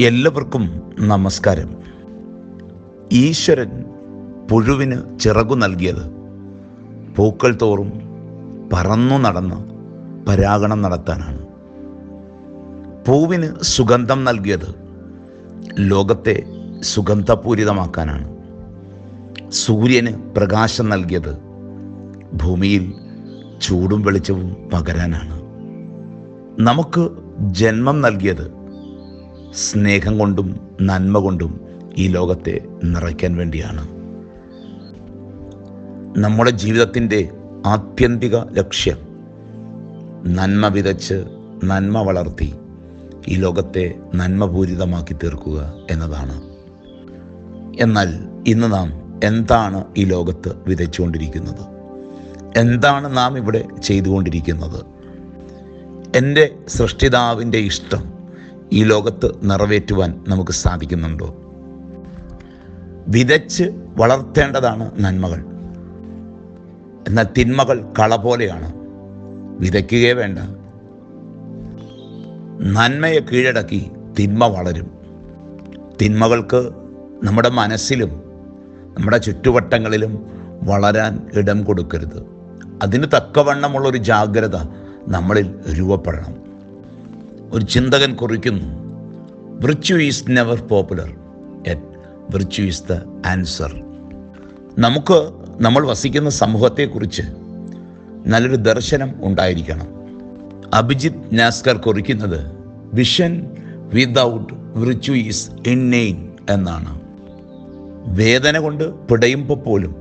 എല്ലാവർക്കും നമസ്കാരം. ഈശ്വരൻ പുഴുവിന് ചിറകു നൽകിയത്. പൂക്കൾ തോറും പറന്നു നടന്ന് പരാഗണം നടത്താനാണ്. പൂവിന് സുഗന്ധം നൽകിയത് ലോകത്തെ സുഗന്ധപൂരിതമാക്കാനാണ്. സൂര്യന് പ്രകാശം നൽകിയത് ഭൂമിയിൽ ചൂടും വെളിച്ചവും പകരാനാണ്. നമുക്ക് ജന്മം നൽകിയത് സ്നേഹം കൊണ്ടും നന്മ കൊണ്ടും ഈ ലോകത്തെ നിറയ്ക്കാൻ വേണ്ടിയാണ്. നമ്മുടെ ജീവിതത്തിന്റെ ആത്യന്തിക ലക്ഷ്യം നന്മ വിതച്ച് നന്മ വളർത്തി ഈ ലോകത്തെ നന്മപൂരിതമാക്കി തീർക്കുക എന്നതാണ്. എന്നാൽ ഇന്ന് നാം എന്താണ് ഈ ലോകത്ത് വിതച്ചുകൊണ്ടിരിക്കുന്നത്? എന്താണ് നാം ഇവിടെ ചെയ്തുകൊണ്ടിരിക്കുന്നത്? എന്റെ സൃഷ്ടിതാവിന്റെ ഇഷ്ടം ഈ ലോകത്ത് നിറവേറ്റുവാൻ നമുക്ക് സാധിക്കുന്നുണ്ടോ? വിതച്ച് വളർത്തേണ്ടതാണ് നന്മകൾ. എന്നാൽ തിന്മകൾ കള പോലെയാണ്. വിതയ്ക്കുകയേ വേണ്ട. നന്മയെ കീഴടക്കി തിന്മ വളരും. തിന്മകൾക്ക് നമ്മുടെ മനസ്സിലും നമ്മുടെ ചുറ്റുവട്ടങ്ങളിലും വളരാൻ ഇടം കൊടുക്കരുത്. അതിന് തക്കവണ്ണമുള്ളൊരു ജാഗ്രത നമ്മളിൽ രൂപപ്പെടണം. ഒരു ചിന്തകൻ കുറിക്കുന്നു. Virtue is never popular yet virtue is the answer നമുക്ക് നമ്മൾ വസിക്കുന്ന സമൂഹത്തെക്കുറിച്ച് നല്ലൊരു ദർശനം ഉണ്ടായിരിക്കണം. അഭിജിത്ത് നാസ്കർ കുറിക്കുന്നത് vision without virtue is inane എന്നാണ്. വേദന കൊണ്ട് പിടയുമ്പോൾ പോലും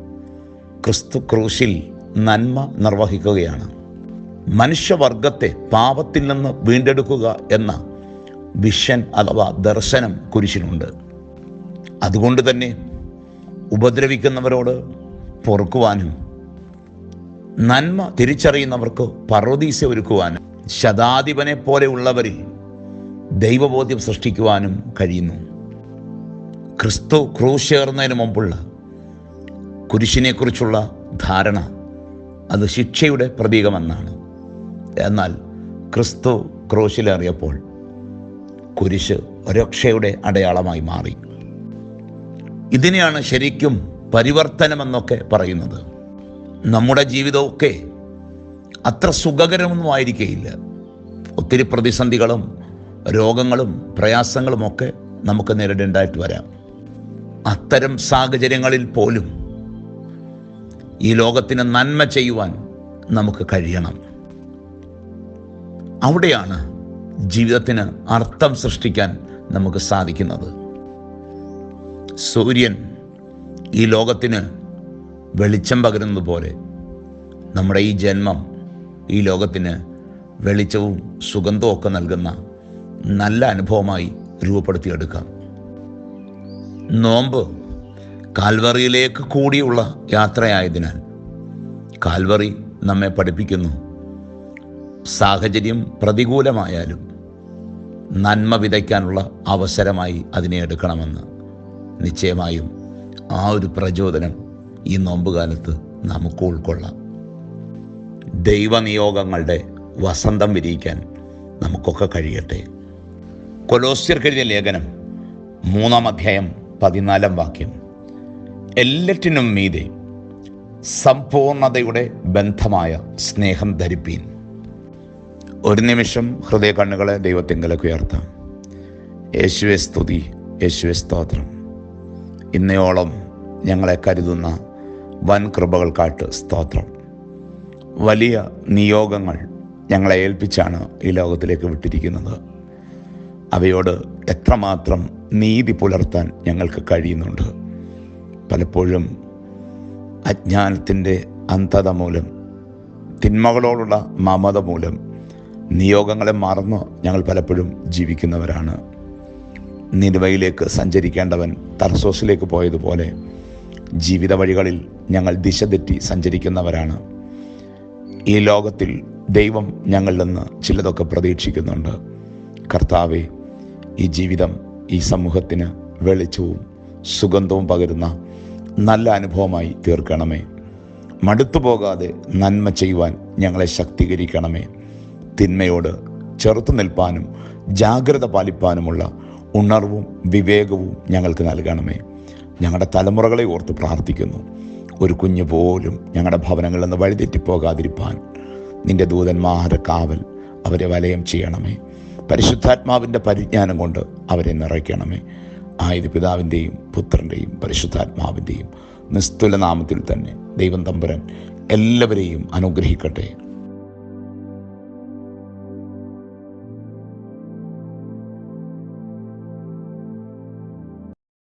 ക്രിസ്തു ക്രൂശിൽ നന്മ നിർവഹിക്കുകയാണ്. മനുഷ്യവർഗത്തെ പാപത്തിൽ നിന്ന് വീണ്ടെടുക്കുക എന്ന വിഷൻ അഥവാ ദർശനം കുരിശിനുണ്ട്. അതുകൊണ്ട് തന്നെ ഉപദ്രവിക്കുന്നവരോട് പൊറുക്കുവാനും നന്മ തിരിച്ചറിയുന്നവർക്ക് പർവതീസ ഒരുക്കുവാനും ശതാധിപനെ പോലെയുള്ളവരിൽ ദൈവബോധ്യം സൃഷ്ടിക്കുവാനും കഴിയുന്നു. ക്രിസ്തു ക്രൂശേറുന്നതിന് മുമ്പുള്ള കുരിശിനെക്കുറിച്ചുള്ള ധാരണ അത് ശിക്ഷയുടെ പ്രതീകമെന്നാണ്. എന്നാൽ ക്രിസ്തു ക്രൂശിലേറിയപ്പോൾ കുരിശ് രക്ഷയുടെ അടയാളമായി മാറി. ഇതിനെയാണ് ശരിക്കും പരിവർത്തനമെന്നൊക്കെ പറയുന്നത്. നമ്മുടെ ജീവിതമൊക്കെ അത്ര സുഖകരമൊന്നും ആയിരിക്കുകയില്ല ഒത്തിരി പ്രതിസന്ധികളും രോഗങ്ങളും പ്രയാസങ്ങളുമൊക്കെ നമുക്ക് നേരിടേണ്ടതായിട്ട് വരാം. അത്തരം സാഹചര്യങ്ങളിൽ പോലും ഈ ലോകത്തിന് നന്മ ചെയ്യുവാൻ നമുക്ക് കഴിയണം. അവിടെയാണ് ജീവിതത്തിന് അർത്ഥം സൃഷ്ടിക്കാൻ നമുക്ക് സാധിക്കുന്നത്. സൂര്യൻ ഈ ലോകത്തിന് വെളിച്ചം പകരുന്നത് പോലെ നമ്മുടെ ഈ ജന്മം ഈ ലോകത്തിന് വെളിച്ചവും സുഗന്ധവും ഒക്കെ നൽകുന്ന നല്ല അനുഭവമായി രൂപപ്പെടുത്തിയെടുക്കാം. നോമ്പ് കാൽവറിയിലേക്ക് കൂടിയുള്ള യാത്രയായതിനാൽ കാൽവറി നമ്മെ പഠിപ്പിക്കുന്നു. സാഹചര്യം പ്രതികൂലമായാലും നന്മ വിതയ്ക്കാനുള്ള അവസരമായി അതിനെ എടുക്കണമെന്ന് നിശ്ചയമായും ആ ഒരു പ്രചോദനം ഈ നോമ്പുകാലത്ത് നമുക്ക് ഉൾക്കൊള്ളാം. ദൈവനിയോഗങ്ങളുടെ വസന്തം വിരിയിക്കാൻ നമുക്കൊക്കെ കഴിയട്ടെ. കൊലോസ്യർക്കെഴുതിയ ലേഖനം മൂന്നാം അധ്യായം പതിനാലാം വാക്യം. എല്ലാറ്റിനും മീതെ സമ്പൂർണതയുടെ ബന്ധമായ സ്നേഹം ധരിപ്പീൻ. ഒരു നിമിഷം ഹൃദയ കണ്ണുകളെ ദൈവത്തിങ്കലേക്ക് ഉയർത്താം. യേശുവെ സ്തുതി യേശുവെ സ്തോത്രം. ഇന്നയോളം ഞങ്ങളെ കരുതുന്ന വൻ കൃപകൾക്കായിട്ട് സ്തോത്രം. വലിയ നിയോഗങ്ങൾ ഞങ്ങളെ ഏൽപ്പിച്ചാണ് ഈ ലോകത്തിലേക്ക് വിട്ടിരിക്കുന്നത്. അവയോട് എത്രമാത്രം നീതി പുലർത്താൻ ഞങ്ങൾക്ക് കഴിയുന്നുണ്ട്. പലപ്പോഴും അജ്ഞാനത്തിന്റെ അന്ധത മൂലം തിന്മകളോടുള്ള മമത മൂലം നിയോഗങ്ങളെ മറന്ന് ഞങ്ങൾ പലപ്പോഴും ജീവിക്കുന്നവരാണ്. നിലുവയിലേക്ക് സഞ്ചരിക്കേണ്ടവൻ തർസോസിലേക്ക് പോയതുപോലെ ജീവിത വഴികളിൽ ഞങ്ങൾ ദിശ തെറ്റി സഞ്ചരിക്കുന്നവരാണ്. ഈ ലോകത്തിൽ ദൈവം ഞങ്ങളിൽ നിന്ന് ചിലതൊക്കെ പ്രതീക്ഷിക്കുന്നുണ്ട്. കർത്താവെ ഈ ജീവിതം ഈ സമൂഹത്തിന് വെളിച്ചവും സുഗന്ധവും പകരുന്ന നല്ല അനുഭവമായി തീർക്കണമേ. മടുത്തു പോകാതെ നന്മ ചെയ്യുവാൻ ഞങ്ങളെ ശക്തീകരിക്കണമേ. തിന്മയോട് ചെറുത്തു നിൽപ്പാനും ജാഗ്രത പാലിപ്പാനുമുള്ള ഉണർവും വിവേകവും ഞങ്ങൾക്ക് നൽകണമേ. ഞങ്ങളുടെ തലമുറകളെ ഓർത്ത് പ്രാർത്ഥിക്കുന്നു. ഒരു കുഞ്ഞു പോലും ഞങ്ങളുടെ ഭവനങ്ങളിൽ നിന്ന് വഴിതെറ്റിപ്പോകാതിരിപ്പാൻ. നിന്റെ ദൂതന്മാരുടെ കാവൽ അവരെ വലയം ചെയ്യണമേ. പരിശുദ്ധാത്മാവിന്റെ പരിജ്ഞാനം കൊണ്ട് അവരെ നിറയ്ക്കണമേ. ആയത് പിതാവിന്റെയും പുത്രന്റെയും പരിശുദ്ധാത്മാവിന്റെയും നിസ്തുല നാമത്തിൽ തന്നെ ദൈവം തമ്പുരൻ എല്ലാവരെയും അനുഗ്രഹിക്കട്ടെ.